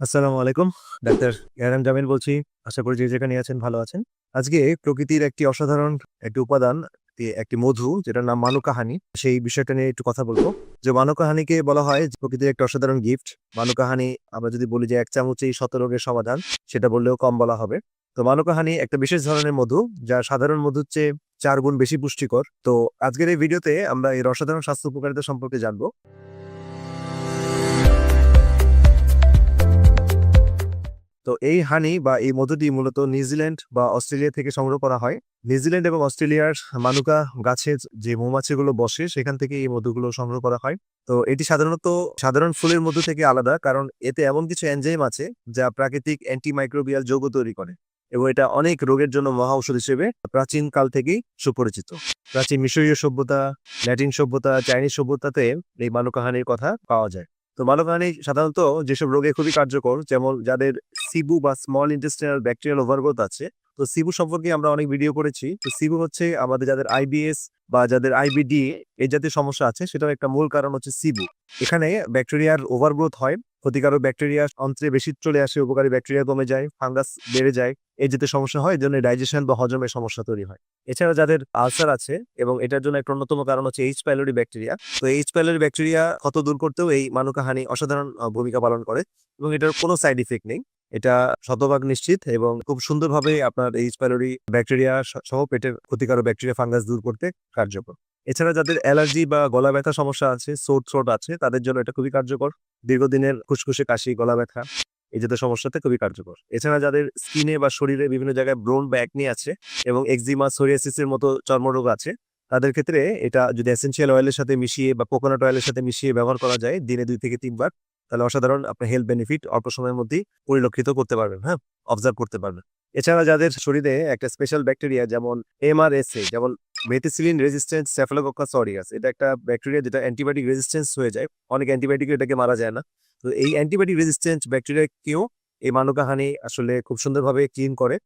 আসসালামু আলাইকুম। ডাক্তার ইয়ারাম জামিল বলছি। আশা করি যে যেখানে আছেন ভালো আছেন। আজকে প্রকৃতির একটি অসাধারণ একটি উপাদান একটি মধু, যেটার নাম মানুকাহানি সেই বিষয়টা নিয়ে একটু কথা বলব। যে মানুকাহানিকে বলা হয় প্রকৃতির একটা অসাধারণ গিফট মানুকাহানি আমরা যদি বলি যে এক চামচেই শত রোগের সমাধান, সেটা বললেও কম বলা হবে। তো মানুকাহানি একটা বিশেষ ধরনের মধু, যা সাধারণ মধুর চেয়ে চার গুণ বেশি পুষ্টিকর। তো আজকের এই ভিডিওতে আমরা এর অসাধারণ স্বাস্থ্য উপকারিতা সম্পর্কে জানব। তো এই হানি বা এই মধুটি মূলত নিউজিল্যান্ড বা অস্ট্রেলিয়া থেকে সংগ্রহ করা হয়। নিউজিল্যান্ড এবং অস্ট্রেলিয়ার মানুকা গাছে যে মৌমাছিগুলো বসে, সেখান থেকে এই মধুগুলো সংগ্রহ করা হয়। তো এটি সাধারণত সাধারণ ফুলের মধু থেকে আলাদা, কারণ এতে এমন কিছু এনজাইম আছে যা প্রাকৃতিক অ্যান্টিমাইক্রোবিয়াল যৌগ তৈরি করে এবং এটা অনেক রোগের জন্য মহা ঔষধ হিসেবে প্রাচীন কাল থেকেই সুপরিচিত। প্রাচীন মিশরীয় সভ্যতা, ল্যাটিন সভ্যতা, চাইনিজ সভ্যতাতে এই মানবকাহানির কথা পাওয়া যায়। তো মানবহানি সাধারণত যেসব রোগে খুবই কার্যকর, যেমন যাদের সিবু বা স্মল ইন্টেস্টিনাল ব্যাকটেরিয়াল ওভারগ্রোথ আছে, তো সিবু সম্পর্কে আমরা অনেক ভিডিও করেছি। তো সিবু হচ্ছে আমাদের যাদের আইবিএস বা যাদের আইবিডি এই জাতীয় সমস্যা আছে, সেটার একটা মূল কারণ হচ্ছে সিবু। এখানে ব্যাকটেরিয়ার ওভারগ্রোথ হয়, ক্ষতিকারক ব্যাকটেরিয়া অন্ত্রে বেশি চলে আসে, উপকারী ব্যাকটেরিয়া কমে যায় ফাঙ্গাস বেড়ে যায় এই জাতীয় সমস্যা হয় জন্য ডাইজেশন বা হজমের সমস্যা তৈরি হয়। এছাড়া যাদের আলসার আছে এবং এটার জন্য একটা অন্যতম কারণ হচ্ছে এইচ প্যালোরি ব্যাকটেরিয়া তো এইচ প্যালোরি ব্যাকটেরিয়া ক্ষত দূর করতেও এই মানুকাহানি অসাধারণ ভূমিকা পালন করে এবং এটার কোনো সাইড ইফেক্ট নেই। এটা শতভাগ নিশ্চিত এবং খুব সুন্দরভাবে আপনার এইচ প্যালোরি ব্যাকটেরিয়া সহ পেটের ক্ষতিকারক ব্যাকটেরিয়া ফাঙ্গাস দূর করতে কার্যকর। এছাড়া যাদের অ্যালার্জি বা গলা ব্যথা সমস্যা আছে সোট থ্রোট আছে, তাদের জন্য এটা খুবই কার্যকর। দীর্ঘদিনের খুশখুশে কাশি, গলা ব্যথা এই জাতীয় সমস্যাতে খুবই কার্যকর। এছাড়া যাদের স্কিনে বা শরীরে বিভিন্ন জায়গায় ব্রোন বা একনি আছে এবং এক্সিমা, সোরিয়াসিসের মতো চর্মরোগ আছে, তাদের ক্ষেত্রে এটা যদি এসেনশিয়াল অয়েলের সাথে মিশিয়ে বা কোকোনাট অয়েলের সাথে মিশিয়ে ব্যবহার করা যায় দিনে দুই থেকে তিনবার, তাহলে অসাধারণ আপনার হেলথ বেনিফিট অল্প সময়ের মধ্যেই পরিলক্ষিত করতে পারবেন হ্যাঁ? অবজার্ভ করতে পারবেন। এছাড়া যাদের শরীরে একটা স্পেশাল ব্যাকটেরিয়া যেমন এমআরএসএ, যেমন মেথিসিলিন রেজিস্ট্যান্স স্যাফালোকক্কাস অরিয়াস এটা একটা ব্যাকটেরিয়া যেটা অ্যান্টিবায়োটিক রেজিস্ট্যান্স হয়ে যায়। অনেক অ্যান্টিবায়োটিক এটাকে মারা যায় না। তো এই অ্যান্টিবায়োটিক রেজিস্ট্যান্স ব্যাকটেরিয়াকেও এই মানবকাহানি আসলে খুব সুন্দরভাবে ক্লিন করে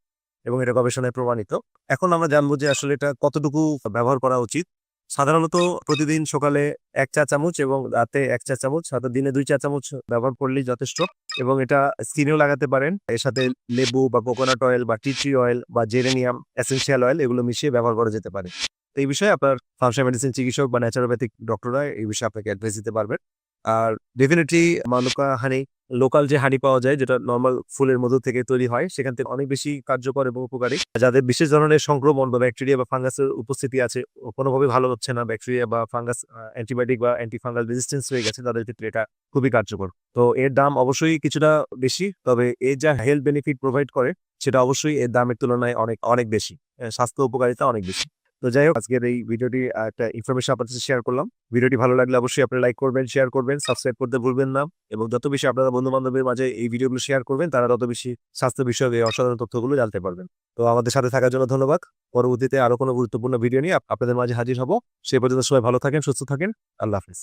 এবং এটা গবেষণায় প্রমাণিত। এখন আমরা জানব যে আসলে এটা কতটুকু ব্যবহার করা উচিত। সাধারণত প্রতিদিন সকালে এক চা চামচ এবং রাতে এক চা চামচ, সাথে দিনে দুই চা চামচ ব্যবহার করলেই যথেষ্ট এবং এটা স্কিনেও লাগাতে পারেন। এর সাথে লেবু বা কোকোনাট অয়েল বা টি ট্রি অয়েল বা জেরেনিয়াম এসেন্সিয়াল অয়েল এগুলো মিশিয়ে ব্যবহার করা যেতে পারে। এই বিষয়ে আপনার ফার্মসা মেডিসিন চিকিৎসক বা ন্যাচারোপ্যাথিক ডক্টররা এই বিষয়ে আপনাকে অ্যাডভাইস দিতে পারবেন। আর ডেফিনেটলি মালুকা হানি লোকাল যে হানি পাওয়া যায়, যেটা নর্মাল ফুলের মধু থেকে তৈরি হয়, সেখান থেকে অনেক বেশি কার্যকর এবং উপকারী। যাদের বিশেষ ধরনের সংক্রমণ বা ব্যাকটেরিয়া বা ফাঙ্গাসের উপস্থিতি আছে কোনোভাবে ভালো হচ্ছে না। ব্যাকটেরিয়া বা ফাঙ্গাস অ্যান্টিবায়োটিক বা অ্যান্টি ফাঙ্গাল রেজিস্ট্যান্স হয়ে গেছে, তাদের ক্ষেত্রে এটা খুবই কার্যকর। তো এর দাম অবশ্যই কিছুটা বেশি, তবে এর যা হেলথ বেনিফিট প্রোভাইড করে, সেটা অবশ্যই এর দামের তুলনায় অনেক অনেক বেশি। স্বাস্থ্য উপকারিতা অনেক বেশি। তো যাই হোক, আজকের এই ভিডিওটি একটা ইনফরমেশন আপনাদের সাথে শেয়ার করলাম। ভিডিওটি ভালো লাগলে অবশ্যই আপনারা লাইক করবেন শেয়ার করবেন সাবস্ক্রাইব করতে ভুলবেন না এবং যত বেশি আপনারা বন্ধু বান্ধবের মাঝে এই ভিডিওগুলো শেয়ার করবেন, তারা তত বেশি স্বাস্থ্য বিষয়ক এই অসাধারণ তথ্যগুলো জানতে পারবেন। তো আমাদের সাথে থাকার জন্য ধন্যবাদ। পরবর্তীতে আরও কোনো গুরুত্বপূর্ণ ভিডিও নিয়ে আপনাদের মাঝে হাজির হব। সেই পর্যন্ত সবাই ভালো থাকেন, সুস্থ থাকেন। আল্লাহ হাফিজ।